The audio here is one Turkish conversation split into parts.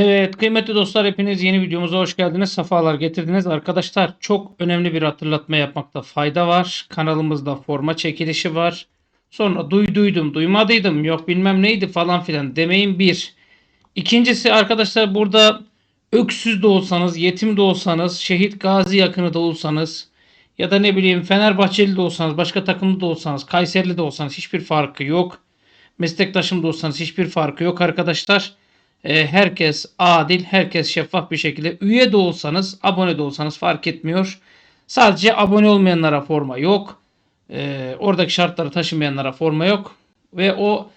Evet kıymetli dostlar hepiniz yeni videomuza hoş geldiniz. Safalar getirdiniz. Arkadaşlar çok önemli bir hatırlatma yapmakta fayda var. Kanalımızda forma çekilişi var. Sonra duyduydum duymadıydım yok bilmem neydi falan filan demeyin bir. İkincisi arkadaşlar burada öksüz de olsanız, yetim de olsanız, şehit gazi yakını da olsanız ya da ne bileyim Fenerbahçeli de olsanız, başka takımda da olsanız, Kayserili de olsanız hiçbir farkı yok. Meslektaşım da olsanız hiçbir farkı yok arkadaşlar. E, herkes adil, herkes şeffaf bir şekilde üye de olsanız, abone de olsanız fark etmiyor. Sadece abone olmayanlara forma yok. E, oradaki şartları taşımayanlara forma yok. Ve o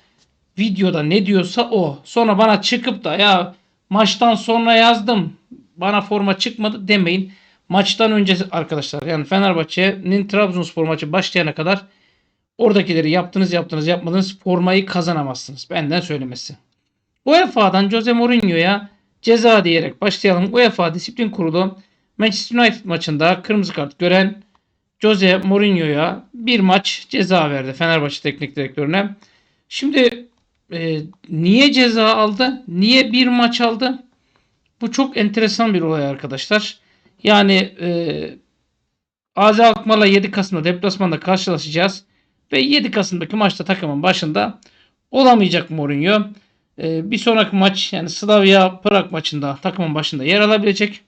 videoda ne diyorsa o. Sonra bana çıkıp da ya maçtan sonra yazdım bana forma çıkmadı demeyin. Maçtan önce arkadaşlar yani Fenerbahçe'nin Trabzonspor maçı başlayana kadar oradakileri yaptınız yaptınız yapmadınız formayı kazanamazsınız. Benden söylemesi. UEFA'dan Jose Mourinho'ya ceza diyerek başlayalım. UEFA Disiplin Kurulu Manchester United maçında kırmızı kart gören Jose Mourinho'ya bir maç ceza verdi Fenerbahçe Teknik Direktörüne. Şimdi e, niye ceza aldı? Niye bir maç aldı? Bu çok enteresan bir olay arkadaşlar. Yani e, AZ Alkmaar'la 7 Kasım'da deplasmanda karşılaşacağız. Ve 7 Kasım'daki maçta takımın başında olamayacak Mourinho. E, bir sonraki maç yani Slavia Prag maçında takımın başında yer alabilecek.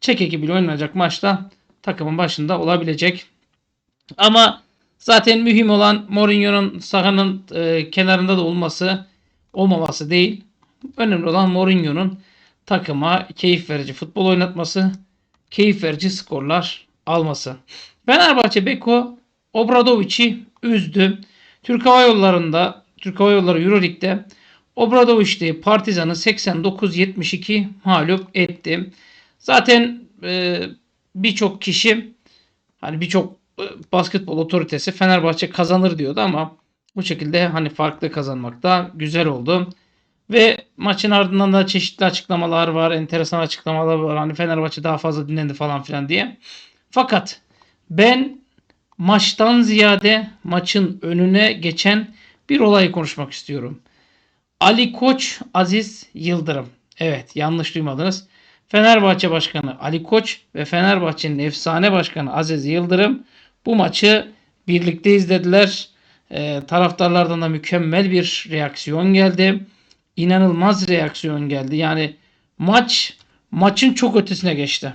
Çek ekibiyle oynanacak maçta takımın başında olabilecek. Ama zaten mühim olan Mourinho'nun sahanın e, kenarında da olması olmaması değil. Önemli olan Mourinho'nun takıma keyif verici futbol oynatması, keyif verici skorlar alması. Fenerbahçe Beko Obradovic'i üzdü. Türk Hava Yolları'nda Türk Hava Yolları Euroleague'de Obradoviç'te Partizan'ı 89-72 mağlup etti. Zaten e, birçok kişi hani birçok e, basketbol otoritesi Fenerbahçe kazanır diyordu ama bu şekilde hani farklı kazanmak da güzel oldu. Ve maçın ardından da çeşitli açıklamalar var. Enteresan açıklamalar var. Hani Fenerbahçe daha fazla dinlendi falan filan diye. Fakat ben maçtan ziyade maçın önüne geçen bir olayı konuşmak istiyorum. Ali Koç, Aziz Yıldırım. Evet yanlış duymadınız. Fenerbahçe Başkanı Ali Koç ve Fenerbahçe'nin efsane başkanı Aziz Yıldırım bu maçı birlikte izlediler. E, taraftarlardan da mükemmel bir reaksiyon geldi. İnanılmaz reaksiyon geldi. Yani maç maçın çok ötesine geçti.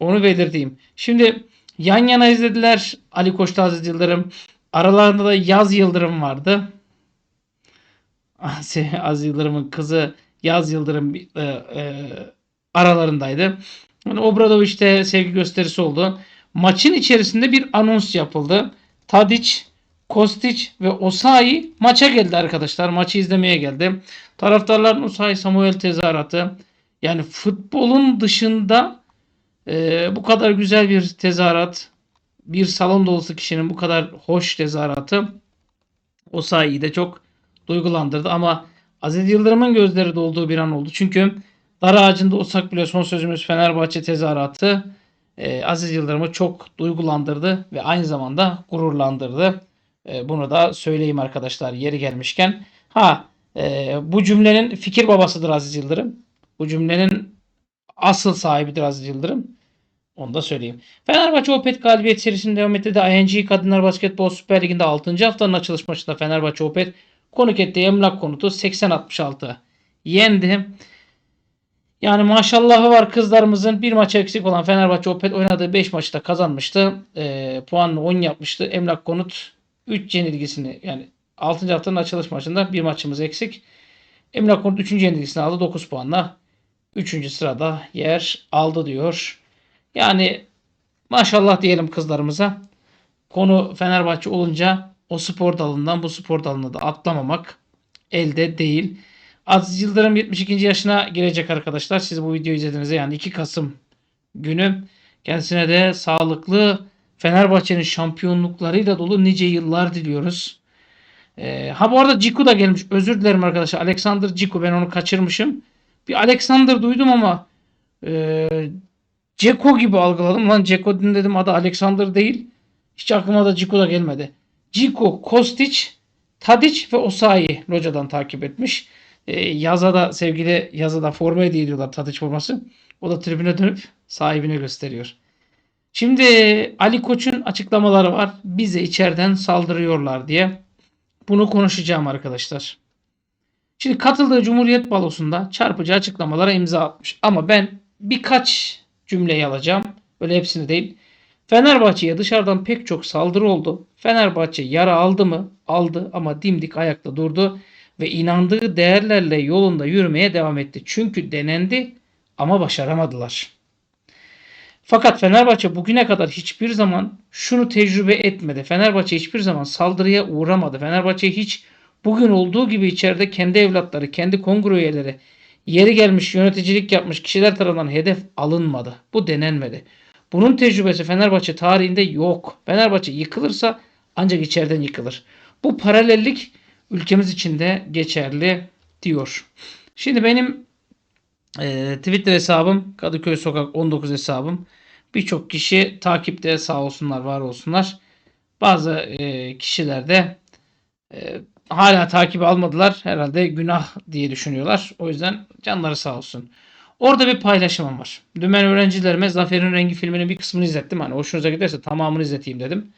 Onu belirteyim. Şimdi yan yana izlediler Ali Koç'ta Aziz Yıldırım. Aralarında da Yaz Yıldırım vardı. Aziz Yıldırım'ın kızı Yaz Yıldırım e, e, aralarındaydı. Yani Obradoviç'te sevgi gösterisi oldu. Maçın içerisinde bir anons yapıldı. Tadic, Kostic ve Osayi maça geldi arkadaşlar. Maçı izlemeye geldi. Taraftarların Osayi Samuel tezahüratı. Yani futbolun dışında e, bu kadar güzel bir tezahürat, bir salon dolusu kişinin bu kadar hoş tezahüratı Osayi'yi de çok duygulandırdı. Ama Aziz Yıldırım'ın gözleri dolduğu bir an oldu. Çünkü dar ağacında olsak bile son sözümüz Fenerbahçe tezahüratı e, Aziz Yıldırım'ı çok duygulandırdı ve aynı zamanda gururlandırdı. E, bunu da söyleyeyim arkadaşlar yeri gelmişken. Ha e, bu cümlenin fikir babasıdır Aziz Yıldırım. Bu cümlenin asıl sahibidir Aziz Yıldırım. Onu da söyleyeyim. Fenerbahçe Opet galibiyet serisinde devam etti de ING Kadınlar Basketbol Süper Ligi'nde 6. haftanın açılış maçında Fenerbahçe Opet konuk emlak konutu 80-66 yendi. Yani maşallahı var kızlarımızın bir maç eksik olan Fenerbahçe Opet oynadığı 5 maçta kazanmıştı. E, puanını 10 yapmıştı. Emlak konut 3 yenilgisini yani 6. haftanın açılış maçında bir maçımız eksik. Emlak konut 3. yenilgisini aldı 9 puanla. 3. sırada yer aldı diyor. Yani maşallah diyelim kızlarımıza. Konu Fenerbahçe olunca o spor dalından bu spor dalına da atlamamak elde değil. Aziz Yıldırım 72. yaşına girecek arkadaşlar. Siz bu videoyu izlediğinizde yani 2 Kasım günü kendisine de sağlıklı Fenerbahçe'nin şampiyonluklarıyla dolu nice yıllar diliyoruz. Ee, ha bu arada Ciku da gelmiş. Özür dilerim arkadaşlar. Alexander Ciku ben onu kaçırmışım. Bir Alexander duydum ama e, Ceko gibi algıladım. Lan Ceko dedim adı Alexander değil. Hiç aklıma da Ciku da gelmedi. Ciko, Kostic, Tadic ve Osayi Loca'dan takip etmiş. E, yaza da sevgili yaza da forma hediye ediyorlar Tadiç forması. O da tribüne dönüp sahibine gösteriyor. Şimdi Ali Koç'un açıklamaları var. Bize içeriden saldırıyorlar diye. Bunu konuşacağım arkadaşlar. Şimdi katıldığı Cumhuriyet Balosu'nda çarpıcı açıklamalara imza atmış. Ama ben birkaç cümleyi alacağım. Öyle hepsini değil. Fenerbahçe'ye dışarıdan pek çok saldırı oldu. Fenerbahçe yara aldı mı? Aldı ama dimdik ayakta durdu ve inandığı değerlerle yolunda yürümeye devam etti. Çünkü denendi ama başaramadılar. Fakat Fenerbahçe bugüne kadar hiçbir zaman şunu tecrübe etmedi. Fenerbahçe hiçbir zaman saldırıya uğramadı. Fenerbahçe hiç bugün olduğu gibi içeride kendi evlatları, kendi kongre üyeleri, yeri gelmiş yöneticilik yapmış kişiler tarafından hedef alınmadı. Bu denenmedi. Bunun tecrübesi Fenerbahçe tarihinde yok. Fenerbahçe yıkılırsa ancak içeriden yıkılır. Bu paralellik ülkemiz için de geçerli diyor. Şimdi benim e, Twitter hesabım Kadıköy Sokak 19 hesabım. Birçok kişi takipte sağ olsunlar var olsunlar. Bazı e, kişiler de e, hala takip almadılar. Herhalde günah diye düşünüyorlar. O yüzden canları sağ olsun. Orada bir paylaşımım var. Dün ben öğrencilerime Zafer'in Rengi filminin bir kısmını izlettim. Hani hoşunuza giderse tamamını izleteyim dedim.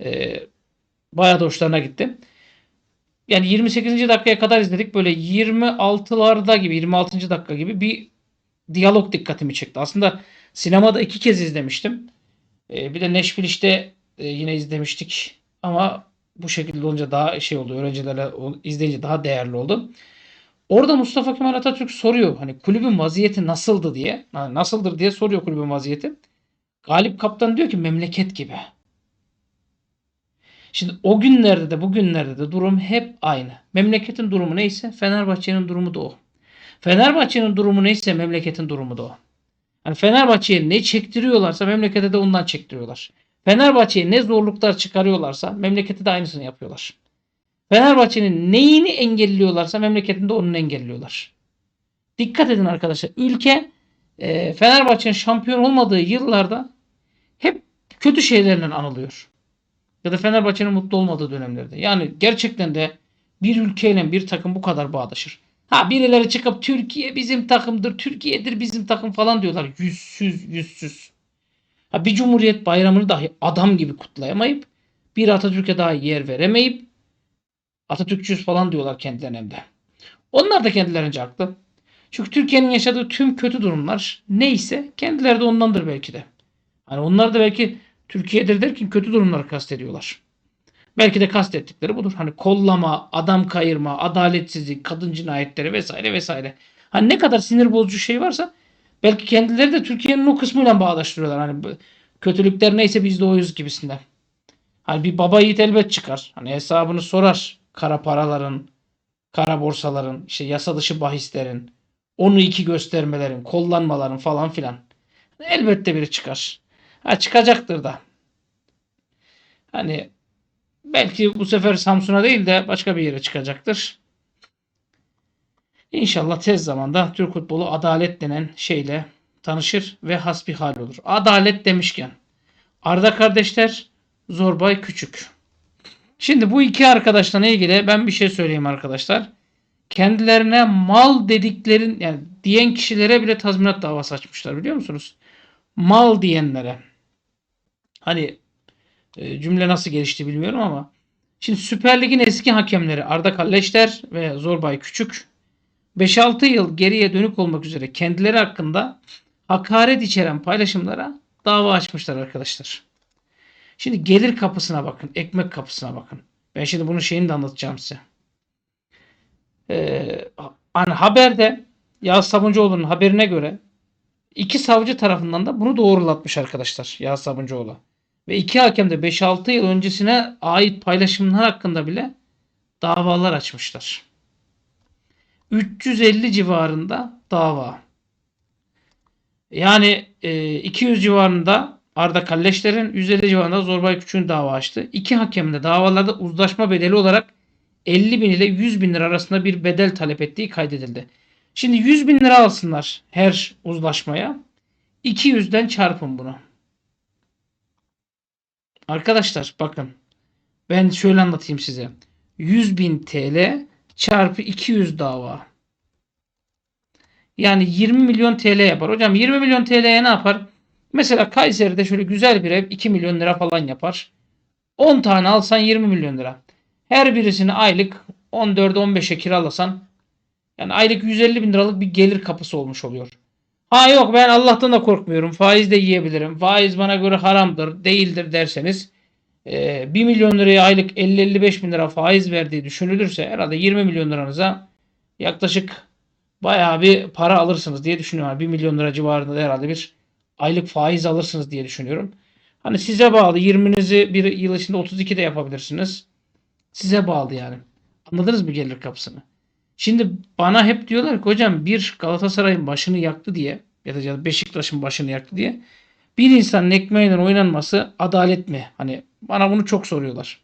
Ee, bayağı da hoşlarına gitti. Yani 28. dakikaya kadar izledik. Böyle 26'larda gibi 26. dakika gibi bir diyalog dikkatimi çekti. Aslında sinemada iki kez izlemiştim. Ee, bir de Nashville işte e, yine izlemiştik. Ama bu şekilde olunca daha şey oldu. Öğrencilerle izleyince daha değerli oldu. Orada Mustafa Kemal Atatürk soruyor hani kulübün vaziyeti nasıldı diye. Yani nasıldır diye soruyor kulübün vaziyeti. Galip Kaptan diyor ki memleket gibi. Şimdi o günlerde de bugünlerde de durum hep aynı. Memleketin durumu neyse Fenerbahçe'nin durumu da o. Fenerbahçe'nin durumu neyse memleketin durumu da o. Yani Fenerbahçe'ye ne çektiriyorlarsa memlekete de ondan çektiriyorlar. Fenerbahçe'ye ne zorluklar çıkarıyorlarsa memlekete de aynısını yapıyorlar. Fenerbahçe'nin neyini engelliyorlarsa memleketinde onu engelliyorlar. Dikkat edin arkadaşlar. Ülke e, Fenerbahçe'nin şampiyon olmadığı yıllarda hep kötü şeylerle anılıyor. Ya da Fenerbahçe'nin mutlu olmadığı dönemlerde. Yani gerçekten de bir ülkeyle bir takım bu kadar bağdaşır. Ha birileri çıkıp Türkiye bizim takımdır, Türkiye'dir bizim takım falan diyorlar. Yüzsüz, yüzsüz. Ha bir Cumhuriyet Bayramı'nı dahi adam gibi kutlayamayıp bir Atatürk'e daha yer veremeyip Atatürkçüyüz falan diyorlar kendilerine de. Onlar da kendilerince haklı. Çünkü Türkiye'nin yaşadığı tüm kötü durumlar neyse kendileri de ondandır belki de. Hani onlar da belki Türkiye'dir derken kötü durumları kastediyorlar. Belki de kastettikleri budur. Hani kollama, adam kayırma, adaletsizlik, kadın cinayetleri vesaire vesaire. Hani ne kadar sinir bozucu şey varsa belki kendileri de Türkiye'nin o kısmıyla bağdaştırıyorlar. Hani kötülükler neyse biz de oyuz gibisinden. Hani bir baba yiğit elbet çıkar. Hani hesabını sorar. Kara paraların, kara borsaların, işte yasa dışı bahislerin, onu iki göstermelerin, kollanmaların falan filan. Elbette biri çıkar. Ha çıkacaktır da. Hani belki bu sefer Samsun'a değil de başka bir yere çıkacaktır. İnşallah tez zamanda Türk futbolu adalet denen şeyle tanışır ve hasbihal olur. Adalet demişken Arda kardeşler Zorbay Küçük. Şimdi bu iki arkadaşla ilgili ben bir şey söyleyeyim arkadaşlar. Kendilerine mal dediklerin yani diyen kişilere bile tazminat davası açmışlar biliyor musunuz? Mal diyenlere. Hani e, cümle nasıl gelişti bilmiyorum ama şimdi Süper Lig'in eski hakemleri Arda Kalleşler ve Zorbay Küçük 5-6 yıl geriye dönük olmak üzere kendileri hakkında hakaret içeren paylaşımlara dava açmışlar arkadaşlar. Şimdi gelir kapısına bakın. Ekmek kapısına bakın. Ben şimdi bunun şeyini de anlatacağım size. Ee, hani haberde Yağız Sabuncuoğlu'nun haberine göre iki savcı tarafından da bunu doğrulatmış arkadaşlar Yağız Sabuncuoğlu. Ve iki hakem de 5-6 yıl öncesine ait paylaşımlar hakkında bile davalar açmışlar. 350 civarında dava. Yani e, 200 civarında Arda Kalleşler'in 150 civarında Zorbay Küçük'ün dava açtı. İki hakemin de davalarda uzlaşma bedeli olarak 50 bin ile 100 bin lira arasında bir bedel talep ettiği kaydedildi. Şimdi 100 bin lira alsınlar her uzlaşmaya. 200'den çarpın bunu. Arkadaşlar bakın. Ben şöyle anlatayım size. 100 bin TL çarpı 200 dava. Yani 20 milyon TL yapar. Hocam 20 milyon TL'ye ne yapar? Mesela Kayseri'de şöyle güzel bir ev 2 milyon lira falan yapar. 10 tane alsan 20 milyon lira. Her birisini aylık 14-15'e kiralasan yani aylık 150 bin liralık bir gelir kapısı olmuş oluyor. Ha yok ben Allah'tan da korkmuyorum. Faiz de yiyebilirim. Faiz bana göre haramdır, değildir derseniz e, 1 milyon liraya aylık 50-55 bin lira faiz verdiği düşünülürse herhalde 20 milyon liranıza yaklaşık bayağı bir para alırsınız diye düşünüyorum. 1 milyon lira civarında herhalde bir aylık faiz alırsınız diye düşünüyorum. Hani size bağlı 20'nizi bir yıl içinde 32 de yapabilirsiniz. Size bağlı yani. Anladınız mı gelir kapısını? Şimdi bana hep diyorlar ki hocam bir Galatasaray'ın başını yaktı diye ya da Beşiktaş'ın başını yaktı diye bir insanın ekmeğiyle oynanması adalet mi? Hani bana bunu çok soruyorlar.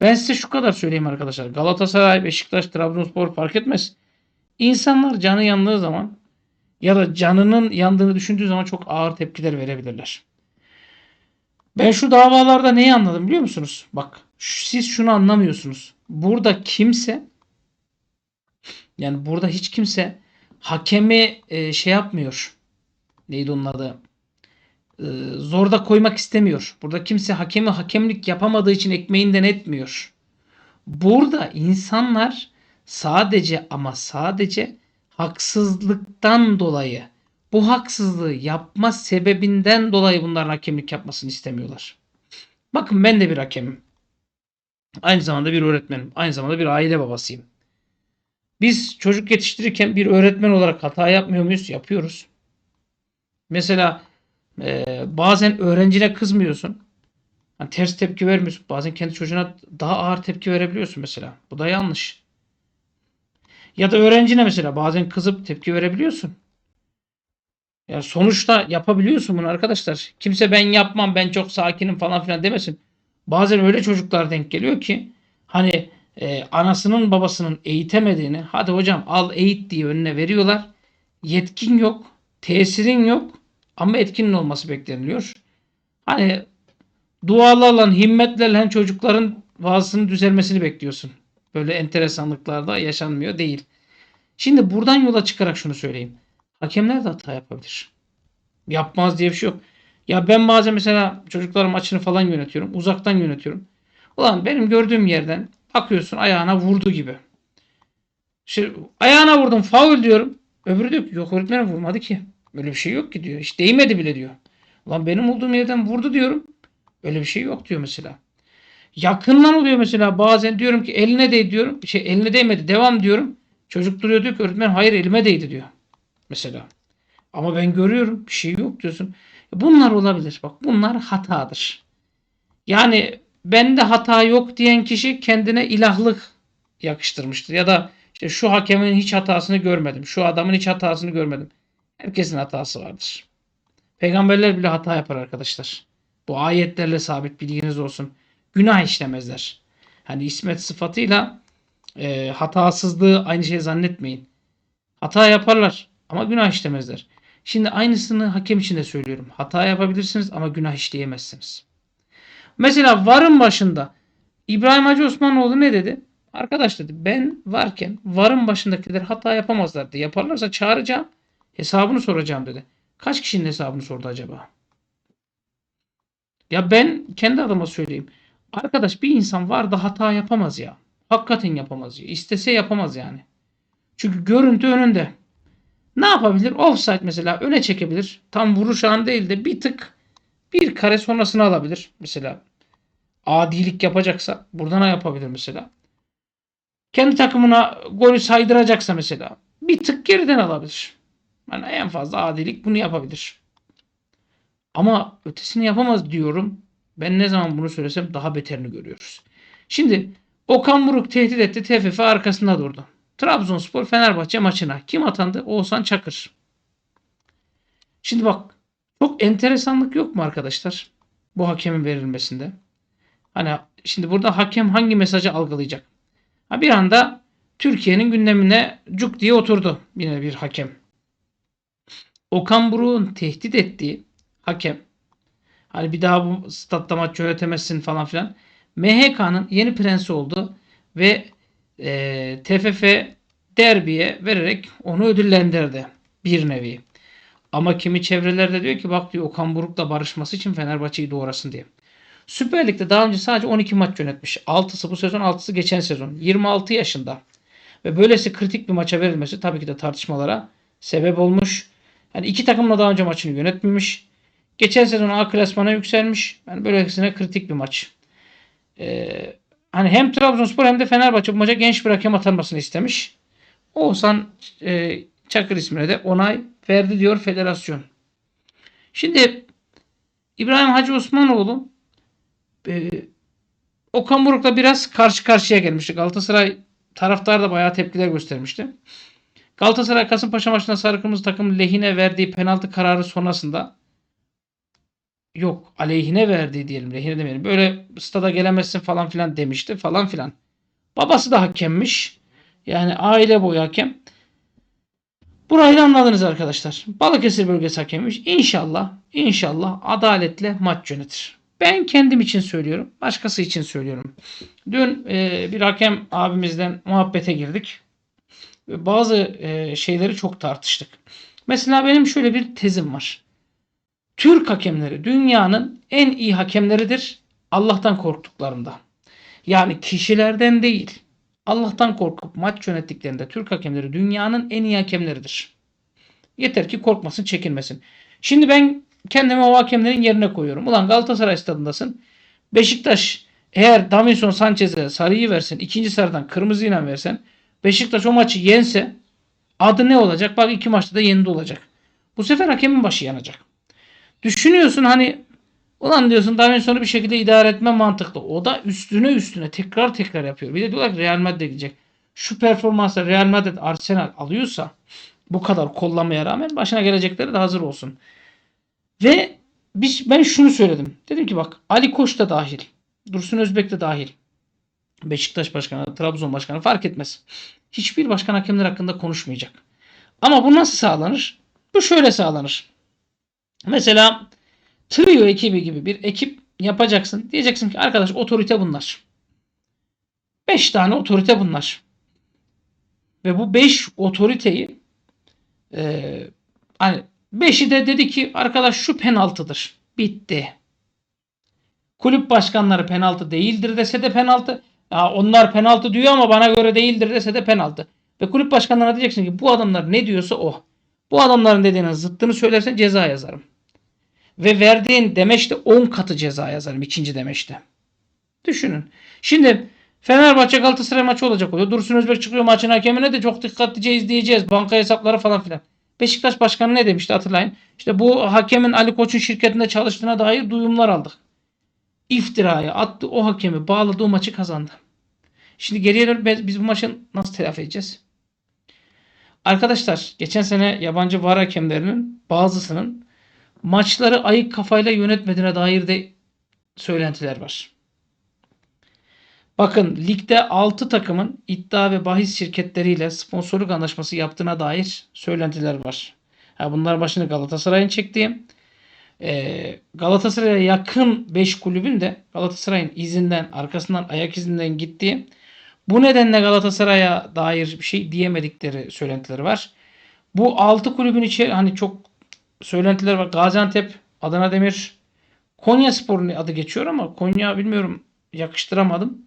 Ben size şu kadar söyleyeyim arkadaşlar. Galatasaray, Beşiktaş, Trabzonspor fark etmez. İnsanlar canı yandığı zaman ya da canının yandığını düşündüğü zaman çok ağır tepkiler verebilirler. Ben şu davalarda neyi anladım biliyor musunuz? Bak siz şunu anlamıyorsunuz. Burada kimse yani burada hiç kimse hakemi e, şey yapmıyor. Neydi onun adı? E, zorda koymak istemiyor. Burada kimse hakemi hakemlik yapamadığı için ekmeğinden etmiyor. Burada insanlar sadece ama sadece haksızlıktan dolayı bu haksızlığı yapma sebebinden dolayı bunların hakemlik yapmasını istemiyorlar. Bakın ben de bir hakemim. Aynı zamanda bir öğretmenim. Aynı zamanda bir aile babasıyım. Biz çocuk yetiştirirken bir öğretmen olarak hata yapmıyor muyuz? Yapıyoruz. Mesela e, bazen öğrencine kızmıyorsun. Hani ters tepki vermiyorsun. Bazen kendi çocuğuna daha ağır tepki verebiliyorsun mesela. Bu da yanlış. Ya da öğrencine mesela bazen kızıp tepki verebiliyorsun. Yani sonuçta yapabiliyorsun bunu arkadaşlar. Kimse ben yapmam ben çok sakinim falan filan demesin. Bazen öyle çocuklar denk geliyor ki hani e, anasının babasının eğitemediğini hadi hocam al eğit diye önüne veriyorlar. Yetkin yok, tesirin yok ama etkinin olması bekleniliyor. Hani dualarla, himmetlerle çocukların vaazının düzelmesini bekliyorsun. Böyle enteresanlıklarda yaşanmıyor değil. Şimdi buradan yola çıkarak şunu söyleyeyim. Hakemler de hata yapabilir. Yapmaz diye bir şey yok. Ya ben bazen mesela çocukların maçını falan yönetiyorum. Uzaktan yönetiyorum. Ulan benim gördüğüm yerden bakıyorsun ayağına vurdu gibi. İşte ayağına vurdum faul diyorum. Öbürü diyor ki yok öğretmenim vurmadı ki. Böyle bir şey yok ki diyor. Hiç değmedi bile diyor. Ulan benim olduğum yerden vurdu diyorum. Öyle bir şey yok diyor mesela. Yakından oluyor mesela bazen diyorum ki eline değdi diyorum. Şey eline değmedi devam diyorum. Çocuk duruyor diyor ki öğretmen hayır elime değdi diyor. Mesela. Ama ben görüyorum bir şey yok diyorsun. Bunlar olabilir. Bak bunlar hatadır. Yani bende hata yok diyen kişi kendine ilahlık yakıştırmıştır. Ya da işte şu hakemin hiç hatasını görmedim. Şu adamın hiç hatasını görmedim. Herkesin hatası vardır. Peygamberler bile hata yapar arkadaşlar. Bu ayetlerle sabit bilginiz olsun. Günah işlemezler. Hani ismet sıfatıyla e, hatasızlığı aynı şey zannetmeyin. Hata yaparlar ama günah işlemezler. Şimdi aynısını hakem için de söylüyorum. Hata yapabilirsiniz ama günah işleyemezsiniz. Mesela varın başında İbrahim Hacı Osmanoğlu ne dedi? Arkadaş dedi ben varken varın başındakiler hata yapamazlar dedi. Yaparlarsa çağıracağım hesabını soracağım dedi. Kaç kişinin hesabını sordu acaba? Ya ben kendi adıma söyleyeyim. Arkadaş bir insan var da hata yapamaz ya. Hakikaten yapamaz ya. İstese yapamaz yani. Çünkü görüntü önünde. Ne yapabilir? Offside mesela öne çekebilir. Tam vuruş an değil de bir tık bir kare sonrasını alabilir. Mesela adilik yapacaksa buradan yapabilir mesela. Kendi takımına golü saydıracaksa mesela bir tık geriden alabilir. Yani en fazla adilik bunu yapabilir. Ama ötesini yapamaz diyorum. Ben ne zaman bunu söylesem daha beterini görüyoruz. Şimdi Okan Buruk tehdit etti. TFF arkasında durdu. Trabzonspor Fenerbahçe maçına kim atandı? Oğuzhan Çakır. Şimdi bak çok enteresanlık yok mu arkadaşlar? Bu hakemin verilmesinde. Hani şimdi burada hakem hangi mesajı algılayacak? Ha bir anda Türkiye'nin gündemine cuk diye oturdu yine bir hakem. Okan Buruk'un tehdit ettiği hakem hani bir daha bu statta maç yönetemezsin falan filan. MHK'nın yeni prensi oldu ve e, TFF derbiye vererek onu ödüllendirdi. Bir nevi. Ama kimi çevrelerde diyor ki bak diyor Okan Buruk'la barışması için Fenerbahçe'yi doğrasın diye. Süper Lig'de daha önce sadece 12 maç yönetmiş. 6'sı bu sezon, 6'sı geçen sezon. 26 yaşında. Ve böylesi kritik bir maça verilmesi tabii ki de tartışmalara sebep olmuş. Yani iki takımla daha önce maçını yönetmemiş. Geçen sezon A klasmana yükselmiş. Yani böylesine kritik bir maç. Ee, hani hem Trabzonspor hem de Fenerbahçe bu maça genç bir hakem atanmasını istemiş. Oğuzhan e, Çakır ismine de onay verdi diyor federasyon. Şimdi İbrahim Hacı Osmanoğlu e, Okan Buruk'la biraz karşı karşıya gelmişti. Galatasaray taraftar da bayağı tepkiler göstermişti. Galatasaray Kasımpaşa maçında sarı kırmızı takım lehine verdiği penaltı kararı sonrasında yok aleyhine verdiği diyelim lehine demeyelim. Böyle stada gelemezsin falan filan demişti falan filan. Babası da hakemmiş. Yani aile boyu hakem. Burayı anladınız arkadaşlar. Balıkesir bölgesi hakemmiş. İnşallah, inşallah adaletle maç yönetir. Ben kendim için söylüyorum. Başkası için söylüyorum. Dün e, bir hakem abimizden muhabbete girdik. Bazı e, şeyleri çok tartıştık. Mesela benim şöyle bir tezim var. Türk hakemleri dünyanın en iyi hakemleridir Allah'tan korktuklarında. Yani kişilerden değil. Allah'tan korkup maç yönettiklerinde Türk hakemleri dünyanın en iyi hakemleridir. Yeter ki korkmasın, çekinmesin. Şimdi ben kendimi o hakemlerin yerine koyuyorum. Ulan Galatasaray stadındasın. Beşiktaş eğer Davinson Sanchez'e sarıyı versen, ikinci sarıdan kırmızıyla versen, Beşiktaş o maçı yense adı ne olacak? Bak iki maçta da yendi olacak. Bu sefer hakemin başı yanacak. Düşünüyorsun hani ulan diyorsun Davinson'u bir şekilde idare etme mantıklı. O da üstüne üstüne tekrar tekrar yapıyor. Bir de diyorlar ki Real Madrid gidecek. Şu performansla Real Madrid Arsenal alıyorsa bu kadar kollamaya rağmen başına gelecekleri de hazır olsun. Ve biz, ben şunu söyledim. Dedim ki bak Ali Koç da dahil. Dursun Özbek de dahil. Beşiktaş Başkanı, Trabzon Başkanı fark etmez. Hiçbir başkan hakemler hakkında konuşmayacak. Ama bu nasıl sağlanır? Bu şöyle sağlanır. Mesela Trio ekibi gibi bir ekip yapacaksın. Diyeceksin ki arkadaş otorite bunlar. 5 tane otorite bunlar. Ve bu 5 otoriteyi e, hani Beşi de dedi ki arkadaş şu penaltıdır. Bitti. Kulüp başkanları penaltı değildir dese de penaltı. Ya onlar penaltı diyor ama bana göre değildir dese de penaltı. Ve kulüp başkanlarına diyeceksin ki bu adamlar ne diyorsa o. Bu adamların dediğinin zıttını söylersen ceza yazarım. Ve verdiğin demeçte 10 katı ceza yazarım ikinci demeçte. Düşünün. Şimdi Fenerbahçe Galatasaray maçı olacak oluyor. Dursun Özbek çıkıyor maçın hakemine de çok dikkatlice izleyeceğiz. Banka hesapları falan filan. Beşiktaş Başkanı ne demişti hatırlayın. İşte bu hakemin Ali Koç'un şirketinde çalıştığına dair duyumlar aldık. İftiraya attı o hakemi bağladı o maçı kazandı. Şimdi geriye dönüp biz bu maçın nasıl telafi edeceğiz? Arkadaşlar geçen sene yabancı var hakemlerinin bazısının maçları ayık kafayla yönetmediğine dair de söylentiler var. Bakın ligde 6 takımın iddia ve bahis şirketleriyle sponsorluk anlaşması yaptığına dair söylentiler var. Ha, bunlar başını Galatasaray'ın çektiği. Ee, Galatasaray'a yakın 5 kulübün de Galatasaray'ın izinden arkasından ayak izinden gittiği bu nedenle Galatasaray'a dair bir şey diyemedikleri söylentileri var. Bu 6 kulübün içi hani çok söylentiler var. Gaziantep, Adana Demir, Konya Spor'un adı geçiyor ama Konya bilmiyorum yakıştıramadım.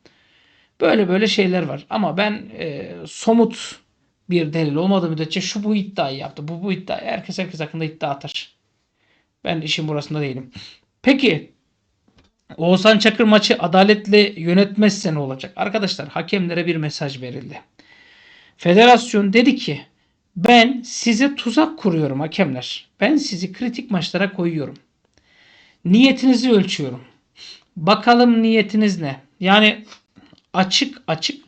Böyle böyle şeyler var. Ama ben e, somut bir delil olmadığı müddetçe şu bu iddiayı yaptı. Bu bu iddia. Herkes herkes hakkında iddia atar. Ben işin burasında değilim. Peki Oğuzhan Çakır maçı adaletle yönetmezse ne olacak? Arkadaşlar hakemlere bir mesaj verildi. Federasyon dedi ki ben size tuzak kuruyorum hakemler. Ben sizi kritik maçlara koyuyorum. Niyetinizi ölçüyorum. Bakalım niyetiniz ne? Yani açık açık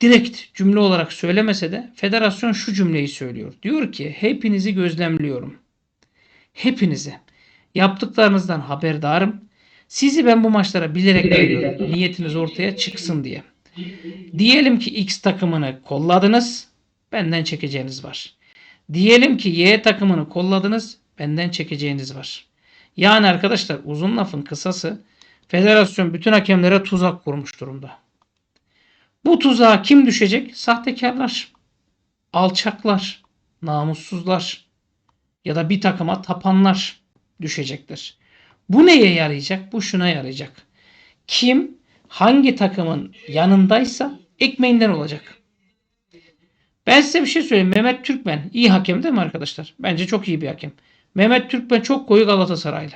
direkt cümle olarak söylemese de federasyon şu cümleyi söylüyor. Diyor ki hepinizi gözlemliyorum. Hepinizi. Yaptıklarınızdan haberdarım. Sizi ben bu maçlara bilerek veriyorum. Niyetiniz ortaya çıksın diye. Diyelim ki X takımını kolladınız. Benden çekeceğiniz var. Diyelim ki Y takımını kolladınız. Benden çekeceğiniz var. Yani arkadaşlar uzun lafın kısası Federasyon bütün hakemlere tuzak kurmuş durumda. Bu tuzağa kim düşecek? Sahtekarlar, alçaklar, namussuzlar ya da bir takıma tapanlar düşecektir. Bu neye yarayacak? Bu şuna yarayacak. Kim hangi takımın yanındaysa ekmeğinden olacak. Ben size bir şey söyleyeyim. Mehmet Türkmen iyi hakem değil mi arkadaşlar? Bence çok iyi bir hakem. Mehmet Türkmen çok koyu Galatasaraylı.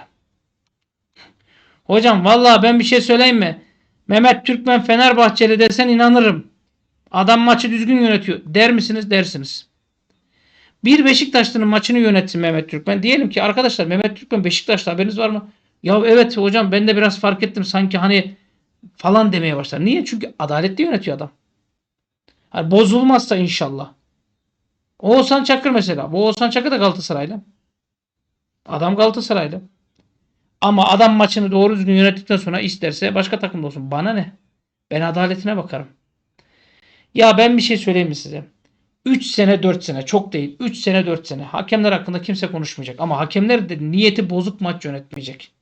Hocam vallahi ben bir şey söyleyeyim mi? Mehmet Türkmen Fenerbahçeli desen inanırım. Adam maçı düzgün yönetiyor. Der misiniz? Dersiniz. Bir Beşiktaşlı'nın maçını yönetsin Mehmet Türkmen. Diyelim ki arkadaşlar Mehmet Türkmen Beşiktaş'ta haberiniz var mı? Ya evet hocam ben de biraz fark ettim sanki hani falan demeye başlar. Niye? Çünkü adaletli yönetiyor adam. Hani bozulmazsa inşallah. Oğuzhan Çakır mesela. Bu Oğuzhan Çakır da Galatasaraylı. Adam Galatasaraylı. Ama adam maçını doğru düzgün yönettikten sonra isterse başka takımda olsun. Bana ne? Ben adaletine bakarım. Ya ben bir şey söyleyeyim mi size? 3 sene 4 sene çok değil. 3 sene 4 sene. Hakemler hakkında kimse konuşmayacak. Ama hakemler de niyeti bozuk maç yönetmeyecek.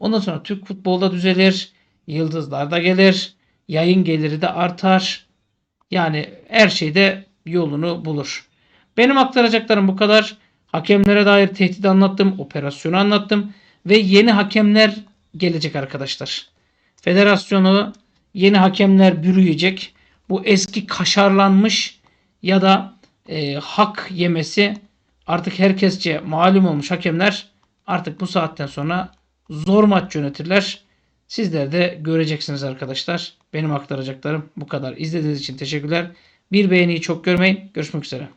Ondan sonra Türk futbolda düzelir. Yıldızlar da gelir. Yayın geliri de artar. Yani her şeyde yolunu bulur. Benim aktaracaklarım bu kadar. Hakemlere dair tehdit anlattım. Operasyonu anlattım. Ve yeni hakemler gelecek arkadaşlar. Federasyonu yeni hakemler bürüyecek. Bu eski kaşarlanmış ya da e, hak yemesi artık herkesçe malum olmuş hakemler artık bu saatten sonra zor maç yönetirler. Sizler de göreceksiniz arkadaşlar. Benim aktaracaklarım bu kadar. İzlediğiniz için teşekkürler. Bir beğeniyi çok görmeyin. Görüşmek üzere.